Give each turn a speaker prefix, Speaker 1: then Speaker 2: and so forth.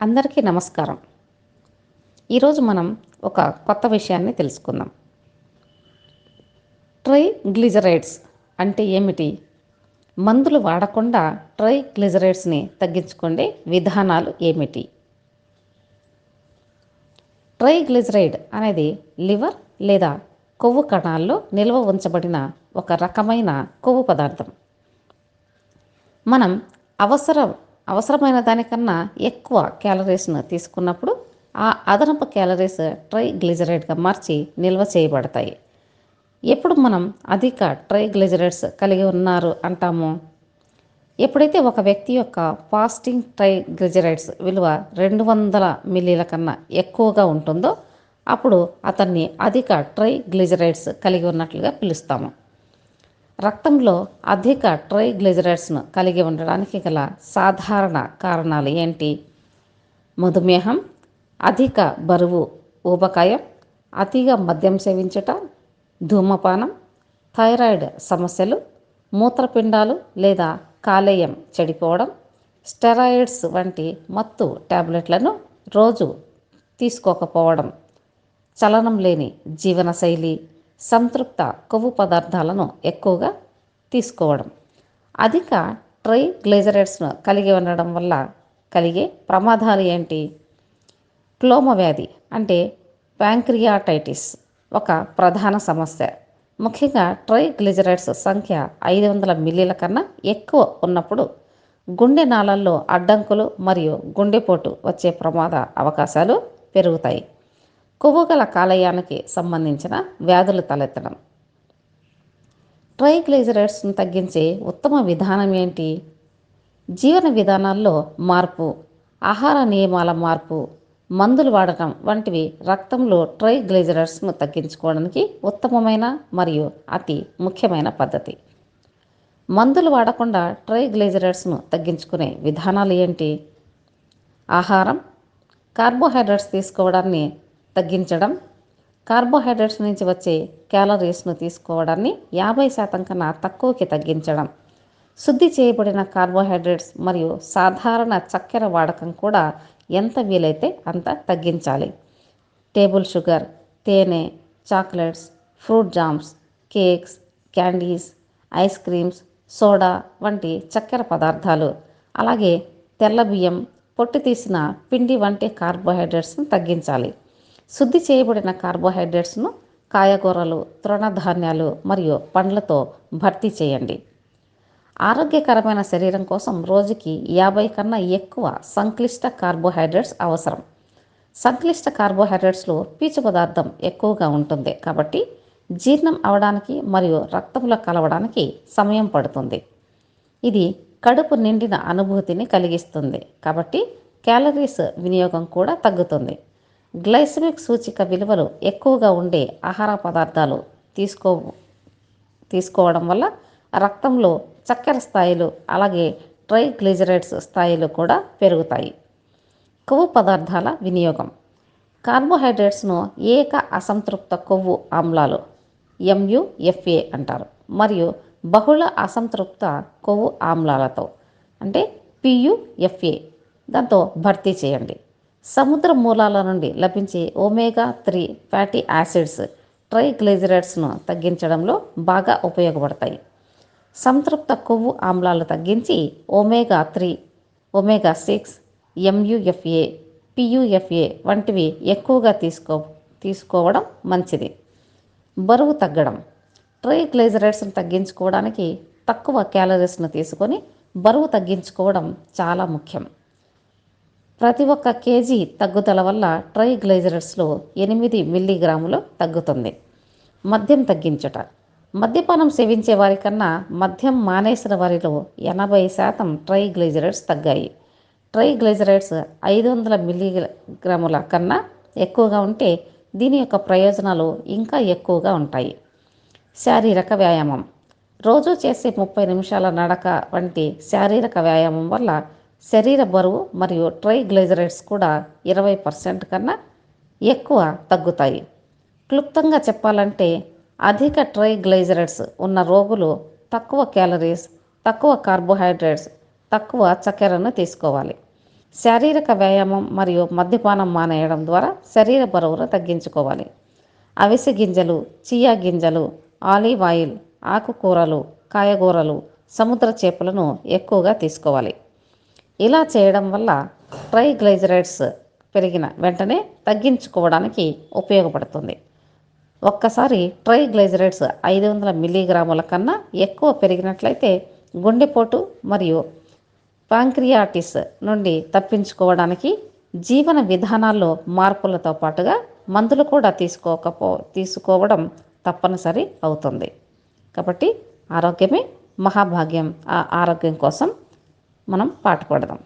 Speaker 1: అందరికీ నమస్కారం. ఈరోజు మనం ఒక కొత్త విషయాన్ని తెలుసుకుందాం. ట్రైగ్లిజరైడ్స్ అంటే ఏమిటి? మందులు వాడకుండా ట్రైగ్లిజరైడ్స్ని తగ్గించుకునే విధానాలు ఏమిటి? ట్రైగ్లిజరైడ్ అనేది లివర్ లేదా కొవ్వు కణాల్లో నిల్వ ఉంచబడిన ఒక రకమైన కొవ్వు పదార్థం. మనం అవసరం అవసరమైన దానికన్నా ఎక్కువ క్యాలరీస్ను తీసుకున్నప్పుడు ఆ అదనపు క్యాలరీస్ ట్రైగ్లిజరైడ్గా మార్చి నిల్వ చేయబడతాయి. ఎప్పుడు మనం అధిక ట్రైగ్లిజరైడ్స్ కలిగి ఉన్నారు అంటాము? ఎప్పుడైతే ఒక వ్యక్తి యొక్క ఫాస్టింగ్ ట్రైగ్లిజరైడ్స్ విలువ రెండు వందల మిల్లీల కన్నా ఎక్కువగా ఉంటుందో అప్పుడు అతన్ని అధిక ట్రైగ్లిజరైడ్స్ కలిగి ఉన్నట్లుగా పిలుస్తాము. రక్తంలో అధిక ట్రైగ్లిజరైడ్స్ను కలిగి ఉండడానికి గల సాధారణ కారణాలు ఏంటి? మధుమేహం అధిక బరువు ఊబకాయం అతిగా మద్యం సేవించుట ధూమపానం థైరాయిడ్ సమస్యలు మూత్రపిండాలు లేదా కాలేయం చెడిపోవడం స్టెరాయిడ్స్ వంటి మత్తు టాబ్లెట్లను రోజు తీసుకోకపోవడం చలనం లేని జీవనశైలి సంతృప్త కొవ్వు పదార్థాలను ఎక్కువగా తీసుకోవడం. అధిక ట్రై గ్లేజరేట్స్ను కలిగి ఉండడం వల్ల కలిగే ప్రమాదాలు ఏంటి? క్లోమ వ్యాధి అంటే ప్యాంక్రియాటైటిస్ ఒక ప్రధాన సమస్య. ముఖ్యంగా ట్రై గ్లిజరైడ్స్ సంఖ్య ఐదు వందల మిల్లీల కన్నా ఎక్కువ ఉన్నప్పుడు గుండె నాళల్లో అడ్డంకులు మరియు గుండెపోటు వచ్చే ప్రమాద అవకాశాలు పెరుగుతాయి. కొవ్వు గల కాలేయానికి సంబంధించిన వ్యాధులు తలెత్తడం. ట్రైగ్లైజరైడ్స్ను తగ్గించే ఉత్తమ విధానం ఏంటి? జీవన విధానాల్లో మార్పు ఆహార నియమాల మార్పు మందులు వాడటం వంటివి రక్తంలో ట్రైగ్లైజరైడ్స్ను తగ్గించుకోవడానికి ఉత్తమమైన మరియు అతి ముఖ్యమైన పద్ధతి. మందులు వాడకుండా ట్రైగ్లైజరైడ్స్ను తగ్గించుకునే విధానాలు ఏంటి? ఆహారం కార్బోహైడ్రేట్స్ తీసుకోవడాన్ని తగ్గించడం కార్బోహైడ్రేట్స్ నుంచి వచ్చే క్యాలరీస్ను తీసుకోవడాన్ని యాభై శాతం కన్నా తక్కువకి తగ్గించడం. శుద్ధి చేయబడిన కార్బోహైడ్రేట్స్ మరియు సాధారణ చక్కెర వాడకం కూడా ఎంత వీలైతే అంత తగ్గించాలి. టేబుల్ షుగర్ తేనె chocolates fruit jams cakes candies ice creams soda వంటి చక్కెర పదార్థాలు. అలాగే తెల్ల బియ్యం పొట్టి తీసిన పిండి వంటి కార్బోహైడ్రేట్స్ను తగ్గించాలి. శుద్ధి చేయబడిన కార్బోహైడ్రేట్స్ను కాయగూరలు తృణధాన్యాలు మరియు పండ్లతో భర్తీ చేయండి. ఆరోగ్యకరమైన శరీరం కోసం రోజుకి యాభై కన్నా ఎక్కువ సంక్లిష్ట కార్బోహైడ్రేట్స్ అవసరం. సంక్లిష్ట కార్బోహైడ్రేట్స్లో పీచు పదార్థం ఎక్కువగా ఉంటుంది కాబట్టి జీర్ణం అవడానికి మరియు రక్తంలో కలవడానికి సమయం పడుతుంది. ఇది కడుపు నిండిన అనుభూతిని కలిగిస్తుంది కాబట్టి క్యాలరీస్ వినియోగం కూడా తగ్గుతుంది. గ్లైసమిక్ సూచిక విలువలు ఎక్కువగా ఉండే ఆహార పదార్థాలు తీసుకో తీసుకోవడం వల్ల రక్తంలో చక్కెర స్థాయిలు అలాగే ట్రైగ్లిజరైడ్స్ స్థాయిలు కూడా పెరుగుతాయి. కొవ్వు పదార్థాల వినియోగం. కార్బోహైడ్రేట్స్ను ఏక అసంతృప్త కొవ్వు ఆమ్లాలు ఎంయుఎఫ్ఏ అంటారు మరియు బహుళ అసంతృప్త కొవ్వు ఆమ్లాలతో అంటే పియుఎఫ్ఏ దాంతో భర్తీ చేయండి. సముద్ర మూలాల నుండి లభించే ఒమేగా త్రీ ఫ్యాటీ యాసిడ్స్ ట్రైగ్లైజరైడ్స్ను తగ్గించడంలో బాగా ఉపయోగపడతాయి. సంతృప్త కొవ్వు ఆమ్లాలు తగ్గించి omega three omega six MUFA PUFA వంటివి ఎక్కువగా తీసుకో తీసుకోవడం మంచిది. బరువు తగ్గడం. ట్రైగ్లైజరైడ్స్ను తగ్గించుకోవడానికి తక్కువ క్యాలరీస్ను తీసుకొని బరువు తగ్గించుకోవడం చాలా ముఖ్యం. ప్రతి ఒక్క కేజీ తగ్గుదల వల్ల ట్రైగ్లైజరైడ్స్లో ఎనిమిది మిల్లీగ్రాములు తగ్గుతుంది. మద్యం తగ్గించుట. మద్యపానం సేవించే వారికన్నా మద్యం మానేసిన వారిలో ఎనభై శాతం ట్రైగ్లైజరైడ్స్ తగ్గాయి. ట్రైగ్లైజరైడ్స్ ఐదు వందల మిల్లీగ్రాముల కన్నా ఎక్కువగా ఉంటే దీని యొక్క ప్రయోజనాలు ఇంకా ఎక్కువగా ఉంటాయి. శారీరక వ్యాయామం. రోజు చేసే ముప్పై నిమిషాల నడక వంటి శారీరక వ్యాయామం వల్ల శరీర బరువు మరియు ట్రైగ్లైజరైడ్స్ కూడా ఇరవై పర్సెంట్ కన్నా ఎక్కువ తగ్గుతాయి. క్లుప్తంగా చెప్పాలంటే అధిక ట్రైగ్లైజరైడ్స్ ఉన్న రోగులు తక్కువ క్యాలరీస్ తక్కువ కార్బోహైడ్రేట్స్ తక్కువ చక్కెరను తీసుకోవాలి. శారీరక వ్యాయామం మరియు మద్యపానం మానేయడం ద్వారా శరీర బరువును తగ్గించుకోవాలి. అవిసె గింజలు చియా గింజలు ఆలివ్ ఆయిల్ ఆకుకూరలు కాయగూరలు సముద్ర చేపలను ఎక్కువగా తీసుకోవాలి. ఇలా చేయడం వల్ల ట్రైగ్లైజరైడ్స్ పెరిగిన వెంటనే తగ్గించుకోవడానికి ఉపయోగపడుతుంది. ఒక్కసారి ట్రైగ్లైజరైడ్స్ ఐదు వందల మిల్లీగ్రాముల కన్నా ఎక్కువ పెరిగినట్లయితే గుండెపోటు మరియు పాంక్రియాటిస్ నుండి తప్పించుకోవడానికి జీవన విధానాల్లో మార్పులతో పాటుగా మందులు కూడా తీసుకోకపో తీసుకోవడం తప్పనిసరి అవుతుంది. కాబట్టి ఆరోగ్యమే మహాభాగ్యం. ఆ ఆరోగ్యం కోసం మనం పాట పాడదాం.